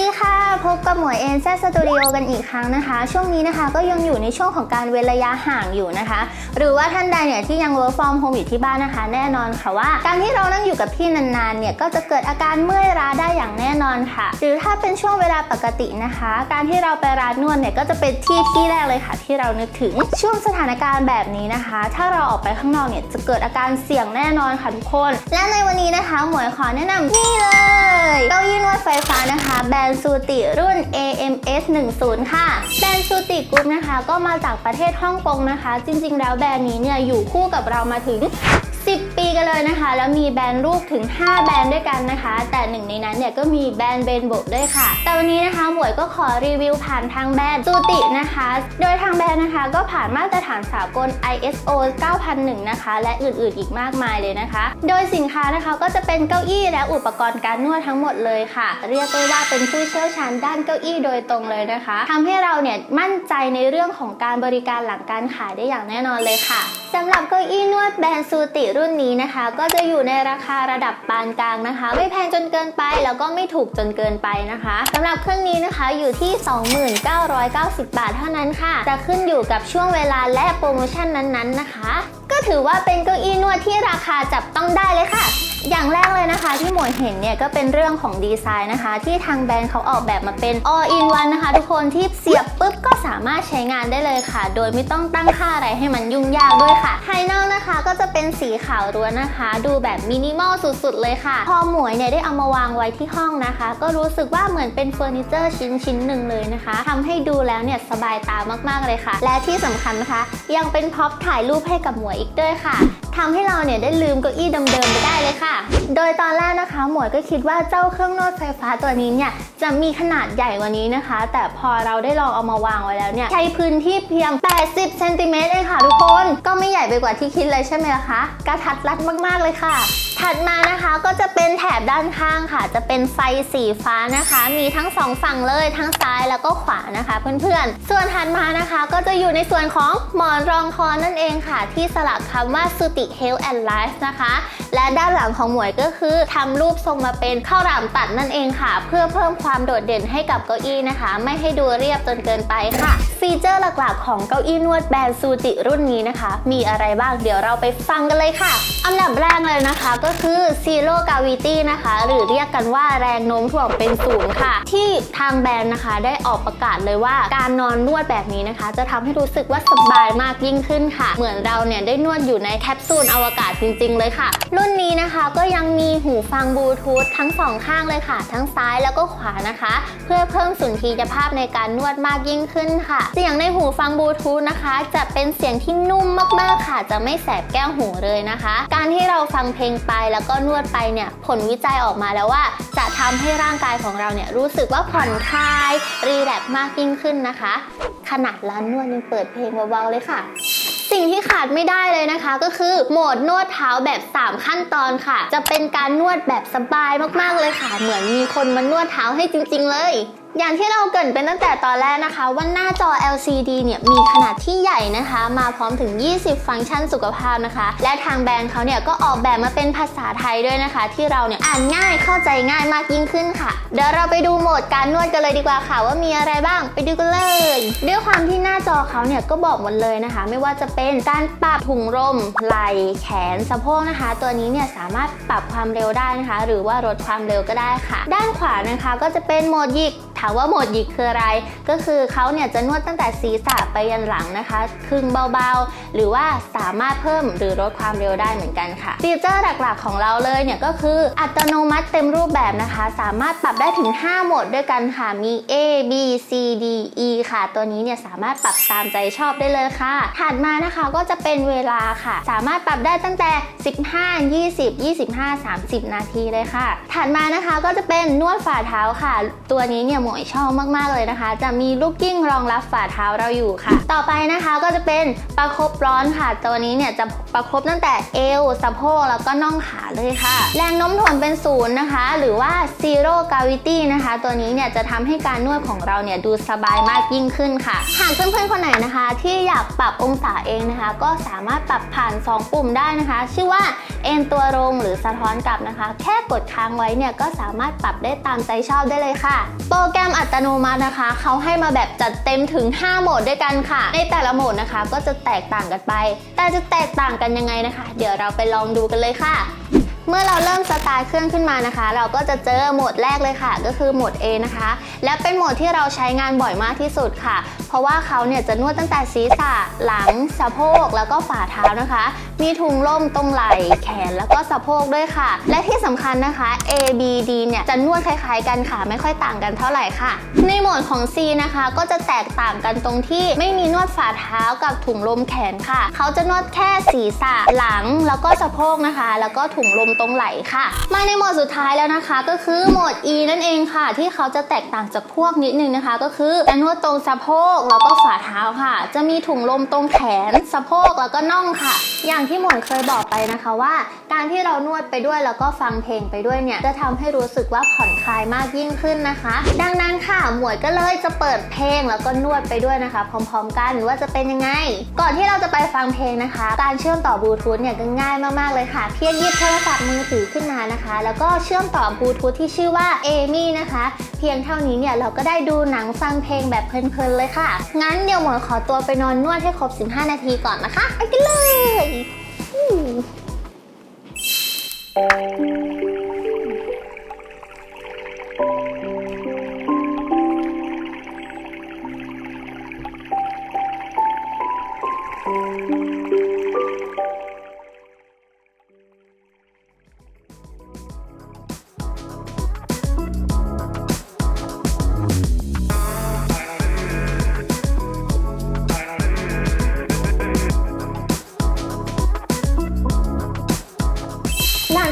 ดีค่ะ พบกับหมวยเอ็นแซสตูดิโอกันอีกครั้งนะคะ ช่วงนี้นะคะก็ยังอยู่ในช่วงของการเว้นระยะห่างอยู่นะคะ หรือว่าท่านใดเนี่ยที่ยัง work from home อยู่ที่บ้านนะคะ แน่นอนค่ะว่า การที่เรานั่งอยู่กับที่นานๆเนี่ยก็จะเกิดอาการเมื่อยล้าได้อย่างแน่นอนค่ะ หรือถ้าเป็นช่วงเวลาปกตินะคะ การที่เราไปร้านนวดเนี่ยก็จะเป็นที่ที่แรกเลยค่ะ ที่เรานึกถึงช่วงสถานการณ์แบบนี้นะคะ ถ้าเราออกไปข้างนอกเนี่ยจะเกิดอาการเสี่ยงแน่นอนค่ะทุกคน และในวันนี้นะคะ หมวยขอแนะนำนี่เลย เก้าอี้นวดไฟฟ้านะคะ แบรนด์ซูติรุ่น AMS 10ค่ะ แบรนด์ซูติกรุ๊ปนะคะ ก็มาจากประเทศฮ่องกงนะคะ จริง ๆ แล้วแบรนด์นี้เนี่ยอยู่คู่กับเรามาถึง 10 ปีกันเลยนะคะ แล้วมีแบรนด์ลูกถึง 5 แบรนด์ด้วยกันนะคะ แต่หนึ่งในนั้นเนี่ยก็มีแบรนด์เบนโบด้วยค่ะ แต่วันนี้นะคะหมวยก็ขอรีวิวผ่านทางแบรนด์จูตินะคะ โดยทางแบรนด์นะคะ ก็ผ่านมาตรฐานสากล ISO 9001 นะคะ และอื่นๆอีกมากมายเลยนะคะ โดยสินค้านะคะก็จะเป็นเก้าอี้และอุปกรณ์การนวดทั้งหมดเลยค่ะ เรียกได้ว่าเป็นผู้เชี่ยวชาญด้านเก้าอี้โดยตรงเลยนะคะทำให้เราเนี่ยมั่นใจในเรื่องของการบริการหลังการขายได้อย่างแน่นอนเลยค่ะสำหรับเก้าอี้นวดแบรนด์ซูติรุ่นนี้นะคะ ก็จะอยู่ในราคาระดับปานกลางนะคะ ไม่แพงจนเกินไปแล้วก็ไม่ถูกจนเกินไปนะคะสำหรับเครื่องนี้นะคะอยู่ที่ 2990 บาทเท่านั้นค่ะ จะขึ้นอยู่กับช่วงเวลาและโปรโมชั่นนั้นๆนะคะ ก็ถือว่าเป็นเก้าอี้นวดที่ราคาจับต้องได้เลยค่ะ อย่าง ที่หมวยเห็นเนี่ยก็เป็นเรื่องของดีไซน์นะคะ ที่ทางแบรนด์เขาออกแบบมาเป็น all in one นะคะ ทุกคนที่เสียบปุ๊บก็สามารถใช้งานได้เลยค่ะ โดยไม่ต้องตั้งค่าอะไรให้มันยุ่งยากด้วยค่ะภายนอกนะคะก็จะเป็นสีขาวล้วนนะคะ ดูแบบมินิมอลสุดๆ เลยค่ะ พอหมวยเนี่ยได้เอามาวางไว้ที่ห้องนะคะ ก็รู้สึกว่าเหมือนเป็นเฟอร์นิเจอร์ชิ้นชิ้นๆหนึ่งเลยนะคะทำให้ดูแล้วเนี่ยสบายตามากๆเลยค่ะ และที่สำคัญนะคะ ยังเป็นพ็อปถ่ายรูปให้กับหมวยอีกด้วยค่ะทำให้เราเนี่ยได้ลืมเก้าอี้เดิมๆไปได้เลยค่ะ โดยตอนแรกนะคะ หมวยก็คิดว่าเจ้าเครื่องนวดไฟฟ้าตัวนี้เนี่ยจะมีขนาดใหญ่กว่านี้นะคะ แต่พอเราได้ลองเอามาวางไว้แล้วเนี่ยใช้พื้นที่เพียง 80เซนติเมตรเองค่ะทุกคนก็ไม่ใหญ่ไปกว่าที่คิดเลยใช่ไหมล่ะคะกระทัดรัดมากๆเลยค่ะถัดมานะคะก็จะเป็นแถบด้านข้างค่ะ จะเป็นไฟสีฟ้านะคะ มีทั้งสองฝั่งเลยทั้งซ้ายแล้วก็ขวานะคะ เพื่อนๆ ส่วนถัดมานะคะ ก็จะอยู่ในส่วนของหมอนรองคอนั่นเองค่ะ ที่สลักคำว่าสุติ Health and Life นะคะ และด้านหลังของหมวยก็คือทำรูปทรงมาเป็นข้าวหลามตัดนั่นเองค่ะ เพื่อเพิ่มความโดดเด่นให้กับเก้าอี้นะคะ ไม่ให้ดูเรียบจนเกินไปค่ะ ฟีเจอร์หลักๆ ของเก้าอี้นวดแบรนด์ซูจิรุ่นนี้นะคะ มีอะไรบ้างเดี๋ยวเราไปฟังกันเลยค่ะ อันดับแรกเลยนะคะก็คือ Zero Gravity นะคะ หรือเรียกกันว่าแรงโน้มถ่วงเป็นศูนย์ค่ะ ที่ทางแบรนด์นะคะได้ออกประกาศเลยว่าการนอนนวดแบบนี้นะคะ จะทำให้รู้สึกว่าสบายมากยิ่งขึ้นค่ะ เหมือนเราเนี่ยได้นวดอยู่ในแคปซูลอวกาศจริง ๆ เลยค่ะ รุ่นนี้นะคะก็ยังมีหูฟังบลูทูธทั้งสองข้างเลยค่ะ ทั้งซ้ายแล้วก็ขวานะคะ เพื่อเพิ่มสุนทรียภาพในการนวดมากยิ่งขึ้นค่ะ เสียงในหูฟังบลูทูธนะคะ จะเป็นเสียงที่นุ่มมากๆค่ะ จะไม่แสบแก้วหูเลยนะคะ การที่เราฟังเพลงไปแล้วก็นวดไปเนี่ยผลวิจัยออกมาแล้วว่า จะทำให้ร่างกายของเราเนี่ยรู้สึกว่าผ่อนคลายรีแลกซ์มากยิ่งขึ้นนะคะ ขนาดร้านนวดยังเปิดเพลงเบาๆเลยค่ะ สิ่งที่ขาดไม่ได้เลยนะคะ ก็คือโหมดนวดเท้าแบบ 3 ขั้นตอนค่ะ จะเป็นการนวดแบบสบายมากๆเลยค่ะ เหมือนมีคนมานวดเท้าให้จริง ๆ เลย อย่างที่เราเกรินเป็นตั้งแต่ตอนแรกนะคะว่าหน้าจอ LCD เนี่ยมีขนาดที่ใหญ่นะคะ มาพร้อมถึง 20 ฟังก์ชันสุขภาพนะคะ และทางแบรนด์เขาเนี่ยก็ออกแบบมาเป็นภาษาไทยด้วยนะคะ ที่เราเนี่ยอ่านง่ายเข้าใจง่ายมากยิ่งขึ้นค่ะ เดี๋ยวเราไปดูโหมดการนวดกันเลยดีกว่าค่ะ ว่ามีอะไรบ้างไปดูกันเลย ด้วยความที่หน้าจอเขาเนี่ยก็บอกหมดเลยนะคะ ไม่ว่าจะเป็นการปรับถุงลมไหล่แขนสะโพกนะคะ ตัวนี้เนี่ยสามารถปรับความเร็วได้นะคะ หรือว่าลดความเร็วก็ได้ค่ะ ด้านขวานะคะก็จะเป็นโหมดหยิก ถามว่าโหมดหยิกคืออะไร ก็คือเขาเนี่ยจะนวดตั้งแต่ศีรษะไปยันหลังนะคะครึ่งเบาๆ หรือว่าสามารถเพิ่มหรือลดความเร็วได้เหมือนกันค่ะฟีเจอร์หลักๆของเราเลยเนี่ยก็คืออัตโนมัติเต็มรูปแบบนะคะ สามารถปรับได้ถึง 5 โหมดด้วยกันค่ะมี A B C D E ค่ะ ตัวนี้เนี่ยสามารถปรับตามใจชอบได้เลยค่ะ ถัดมานะคะก็จะเป็นเวลาค่ะ สามารถปรับได้ตั้งแต่ 15 20 25 30 นาทีเลยค่ะ ถัดมานะคะก็จะเป็นนวดฝ่าเท้าค่ะ ตัวนี้เนี่ยหมวยชอบมากๆเลยนะคะ จะมีลูกกิ้งรองรับฝ่าเท้าเราอยู่ค่ะ ต่อไปนะคะก็จะเป็นประคบร้อนค่ะ ตัวนี้เนี่ยจะประคบตั้งแต่เอวสะโพกแล้วก็น่องขาเลยค่ะ แรงโน้มถ่วงเป็นศูนย์นะคะ หรือว่า zero gravity นะคะ ตัวนี้เนี่ยจะทำให้การนวดของเราเนี่ยดูสบายมากยิ่งขึ้นค่ะ หากเพื่อนๆคนไหนนะคะ ที่อยากปรับองศาเองนะคะ ก็สามารถปรับผ่าน 2 ปุ่มได้นะคะ ชื่อว่าเอ็นตัวลงหรือสะท้อนกลับนะคะ แค่กดค้างไว้เนี่ยก็สามารถปรับได้ตามใจชอบได้เลยค่ะ โปรแกรมอัตโนมัตินะคะเขาให้มาแบบจัดเต็มถึง 5 โหมดด้วยกันค่ะ ในแต่ละโหมดนะคะ ก็จะแตกต่างกันไป แต่จะแตกต่างกันยังไงนะคะ เดี๋ยวเราไปลองดูกันเลยค่ะ เมื่อเราเริ่มสตาร์ทเครื่องขึ้นมานะคะ เราก็จะเจอโหมดแรกเลยค่ะ ก็คือโหมด A นะคะ และเป็นโหมดที่เราใช้งานบ่อยมากที่สุดค่ะ เพราะว่าเขาเนี่ยจะนวดตั้งแต่ศีรษะหลังสะโพกแล้วก็ฝ่าเท้านะคะ มีถุงลมตรงไหล่แขนแล้วก็สะโพกด้วยค่ะ และที่สำคัญนะคะ A B D เนี่ยจะนวดคล้ายๆกันค่ะ ไม่ค่อยต่างกันเท่าไหร่ค่ะ ในโหมดของ C นะคะก็จะแตกต่างกันตรงที่ไม่มีนวดฝ่าเท้ากับถุงลมแขนค่ะ เขาจะนวดแค่ศีรษะหลังแล้วก็สะโพกนะคะ แล้วก็ถุงลมตรงไหล่ค่ะ มาในโหมดสุดท้ายแล้วนะคะ ก็คือโหมด E นั่นเองค่ะ ที่เขาจะแตกต่างจากพวกนิดนึงนะคะ ก็คือการนวดตรงสะโพกแล้วก็ฝ่าเท้าค่ะ จะมีถุงลมตรงแขนสะโพกแล้วก็น่องค่ะ อย่างที่หมวนเคยบอกไปนะคะว่าการที่เรานวดไปด้วยแล้วก็ฟังเพลงไปด้วยเนี่ยจะทำให้รู้สึกว่าผ่อนคลายมากยิ่งขึ้นนะคะ ดังนั้นค่ะหมวยก็เลยจะเปิดเพลงแล้วก็นวดไปด้วยนะคะ พร้อม ๆ กันว่าจะเป็นยังไง ก่อนที่เราจะไปฟังเพลงนะคะ การเชื่อมต่อบลูทูธเนี่ยก็ง่ายมากๆเลยค่ะ เพียงหยิบโทรศัพท์มือถือขึ้นมานะคะ แล้วก็เชื่อมต่อบลูทูธที่ชื่อว่าเอมี่นะคะ เพียงเท่านี้เนี่ยเราก็ได้ดูหนังฟังเพลงแบบเพลินๆเลยค่ะ งั้นเดี๋ยวหมวยขอตัวไปนอนนวดให้ครบ 15 นาทีก่อนนะคะไปกันเลย ห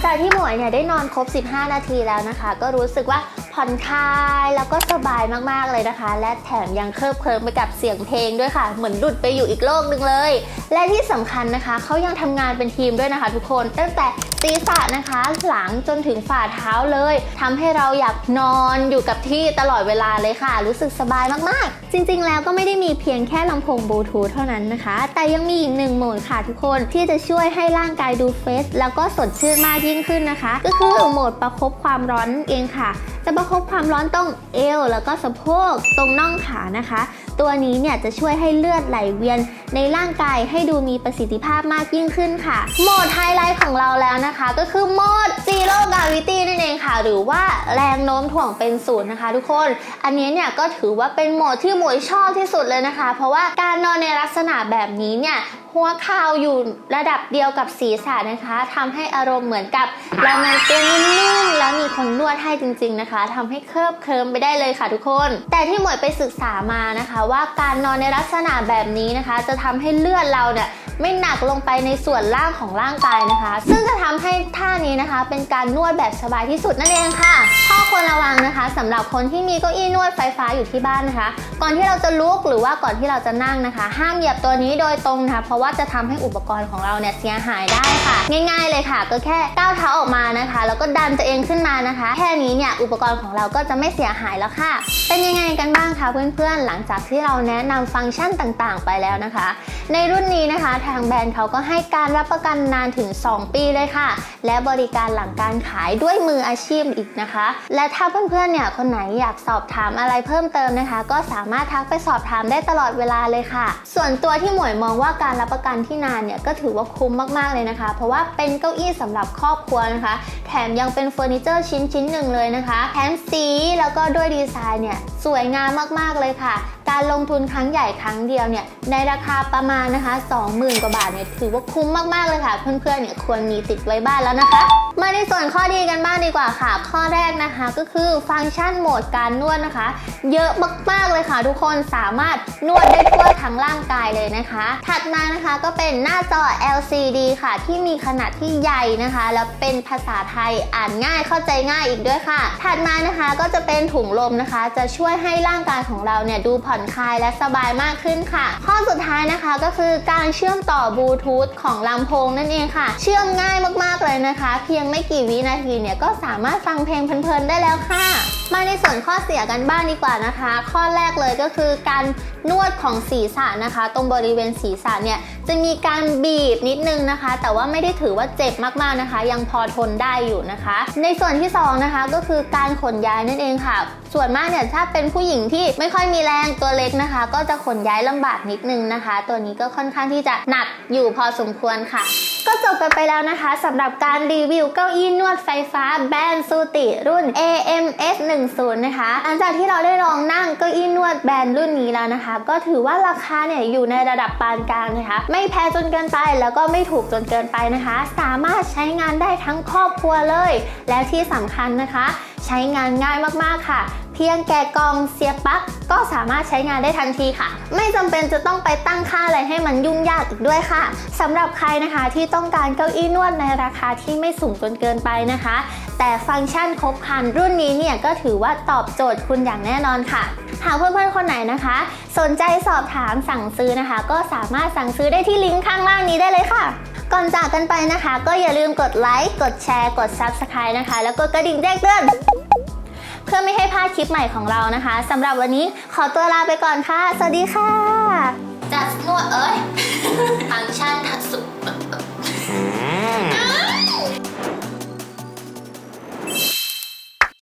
จากที่หมวยเนี่ยได้นอนครบ 15 นาทีแล้วนะคะ ก็รู้สึกว่าผ่อนคลายแล้วก็สบายมากๆเลยนะคะ และแถมยังเคลิบเคลิ้มไปกับเสียงเพลงด้วยค่ะ เหมือนหลุดไปอยู่อีกโลกหนึ่งเลย และที่สำคัญนะคะเขายังทำงานเป็นทีมด้วยนะคะ ทุกคนตั้งแต่ ศีรษะนะคะ หลังจนถึงฝ่าเท้าเลยทำให้เราอยากนอนอยู่กับที่ตลอดเวลาเลยค่ะ รู้สึกสบายมากๆ จริงๆ แล้วก็ไม่ได้มีเพียงแค่ลำโพงบลูทูธเท่านั้นนะคะ แต่ยังมีอีกหนึ่งโหมดค่ะทุกคนที่จะช่วยให้ร่างกายดูเฟสแล้วก็สดชื่นมากยิ่งขึ้นนะคะ ก็คือโหมดประคบความร้อนนั่นเองค่ะ จะประคบความร้อนตรงเอวแล้วก็สะโพกตรงน่องขานะคะ ตัวนี้เนี่ยจะช่วยให้เลือดไหลเวียนในร่างกายให้ดูมีประสิทธิภาพมากยิ่งขึ้นค่ะ โหมดไฮไลท์ของเราแล้วนะคะ ก็คือโหมด Zero Gravity นั่นเองค่ะ หรือว่าแรงโน้มถ่วงเป็นศูนย์นะคะ ทุกคน อันนี้เนี่ยก็ถือว่าเป็นโหมดที่หมวยชอบที่สุดเลยนะคะ เพราะว่าการนอนในลักษณะแบบนี้เนี่ยหัวข่าอยู่ระดับเดียวกับศีรษะนะคะทำให้อารมณ์เหมือนกับเรานอนเตียงนิ่มๆแล้วมีคนนวดให้จริง ๆนะคะทำให้เคลิบเคลิ้มไปได้เลยค่ะทุกคน แต่ที่หมวยไปศึกษามานะคะ ว่าการนอนในลักษณะแบบนี้นะคะ จะทำให้เลือดเราเนี่ย ไม่หนักลงไปในส่วนล่างของร่างกายนะคะ ซึ่งจะทำให้ท่านี้นะคะ เป็นการนวดแบบสบายที่สุดนั่นเองค่ะข้อควรระวังนะคะสำหรับคนที่มีเก้าอี้นวดไฟฟ้าอยู่ที่บ้านนะคะ ก่อนที่เราจะลุกหรือว่าก่อนที่เราจะนั่งนะคะ ห้ามเหยียบตัวนี้โดยตรงนะคะ เพราะว่าจะทำให้อุปกรณ์ของเราเนี่ยเสียหายได้ค่ะ ง่าย ๆเลยค่ะ ก็แค่ก้าวเท้าออกมานะคะ แล้วก็ดันตัวเองขึ้นมานะคะ แค่นี้เนี่ยอุปกรณ์ของเราก็จะไม่เสียหายแล้วค่ะ เป็นยังไงกันบ้างคะเพื่อนๆ หลังจากที่เราแนะนำฟังก์ชันต่างๆ ไปแล้วนะคะ ในรุ่นนี้นะคะทางแบรนด์เขาก็ให้การรับประกันนานถึง 2 ปีเลยค่ะ และบริการหลังการขายด้วยมืออาชีพอีกนะคะ และถ้าเพื่อนๆเนี่ยคนไหนอยากสอบถามอะไรเพิ่มเติมนะคะ ก็สามารถทักไปสอบถามได้ตลอดเวลาเลยค่ะ ส่วนตัวที่หมวยมองว่าการรับประกันที่นานเนี่ยก็ถือว่าคุ้มมากๆเลยนะคะ เพราะว่าเป็นเก้าอี้สำหรับครอบครัวนะคะ แถมยังเป็นเฟอร์นิเจอร์ชิ้นชิ้นๆหนึ่งเลยนะคะแถมสีแล้วก็ด้วยดีไซน์เนี่ยสวยงามมากๆเลยค่ะ การลงทุนครั้งใหญ่ครั้งเดียวเนี่ยในราคาประมาณนะคะ2 0 0 0กว่าบาทเนี่ยถือว่าคุ้มมากๆเลยค่ะ เพื่อนๆเนี่ยควรมีติดไว้บ้านแล้วนะคะ มาในส่วนข้อดีกันบ้างดีกว่าค่ะ ข้อแรกนะคะก็คือฟังก์ชันโหมดการนวดนะคะ เยอะมากๆเลยค่ะ ทุกคนสามารถนวดได้ทั่วทั้งร่างกายเลยนะคะ ถัดมานะคะก็เป็นหน้าจอ LCD ค่ะ ที่มีขนาดที่ใหญ่นะคะ แล้วเป็นภาษาไทยอ่านง่ายเข้าใจง่ายอีกด้วยค่ะ ถัดมานะคะก็จะเป็นถุงลมนะคะ จะช่วยให้ร่างกายของเราเนี่ยดูผ่อนคลายและสบายมากขึ้นค่ะ ข้อสุดท้ายนะคะก็คือการเชื่อมต่อบลูทูธของลำโพงนั่นเองค่ะ เชื่อมง่ายมากๆเลยนะคะ เพียงไม่กี่วินาทีเนี่ยก็สามารถฟังเพลงเพลินๆได้แล้วค่ะ มาในส่วนข้อเสียกันบ้างดีกว่านะคะ ข้อแรกเลยก็คือการนวดของศีรษะนะคะ ตรงบริเวณศีรษะเนี่ยจะมีการบีบนิดนึงนะคะ แต่ว่าไม่ได้ถือว่าเจ็บมากๆนะคะ ยังพอทนได้อยู่นะคะ ในส่วนที่สองนะคะก็คือการขนย้ายนั่นเองค่ะ ส่วนมากเนี่ยถ้าเป็นผู้หญิงที่ไม่ค่อยมีแรงตัวเล็กนะคะ ก็จะขนย้ายลำบากนิดนึงนะคะ ตัวนี้ก็ค่อนข้างที่จะหนักอยู่พอสมควรค่ะก จบกันไปแล้วนะคะสำหรับการรีวิวเก้าอี้นวดไฟฟ้าแบรนด์ซูติรุ่น AMS 10นะคะหลังจากที่เราได้ลองนั่งเก้าอี้นวดแบรนด์รุ่นนี้แล้วนะคะ ก็ถือว่าราคาเนี่ยอยู่ในระดับปานกลางนะคะ ไม่แพงจนเกินไปแล้วก็ไม่ถูกจนเกินไปนะคะ สามารถใช้งานได้ทั้งครอบครัวเลย แล้วที่สำคัญนะคะ ใช้งานง่ายมากๆค่ะ เพียงแกะกองเสียบปลั๊กก็สามารถใช้งานได้ทันทีค่ะ ไม่จำเป็นจะต้องไปตั้งค่าอะไรให้มันยุ่งยากอีกด้วยค่ะสำหรับใครนะคะที่ต้องการเก้าอี้นวดในราคาที่ไม่สูงจนเกินไปนะคะ แต่ฟังก์ชันครบครันรุ่นนี้เนี่ยก็ถือว่าตอบโจทย์คุณอย่างแน่นอนค่ะหากเพื่อนๆ คนไหนนะคะ สนใจสอบถามสั่งซื้อนะคะ ก็สามารถสั่งซื้อได้ที่ลิงก์ข้างล่างนี้ได้เลยค่ะ ก่อนจากกันไปนะคะ ก็อย่าลืมกดไลค์กดแชร์ กด Subscribe นะคะ แล้วกดกระดิ่งแจ้งเตือนเพื่อไม่ให้พลาดคลิปใหม่ของเรานะคะสำหรับวันนี้ขอตัวลาไปก่อนค่ะ สวัสดีค่ะ จัดนวดเอ้ยฟังชันทัดสุด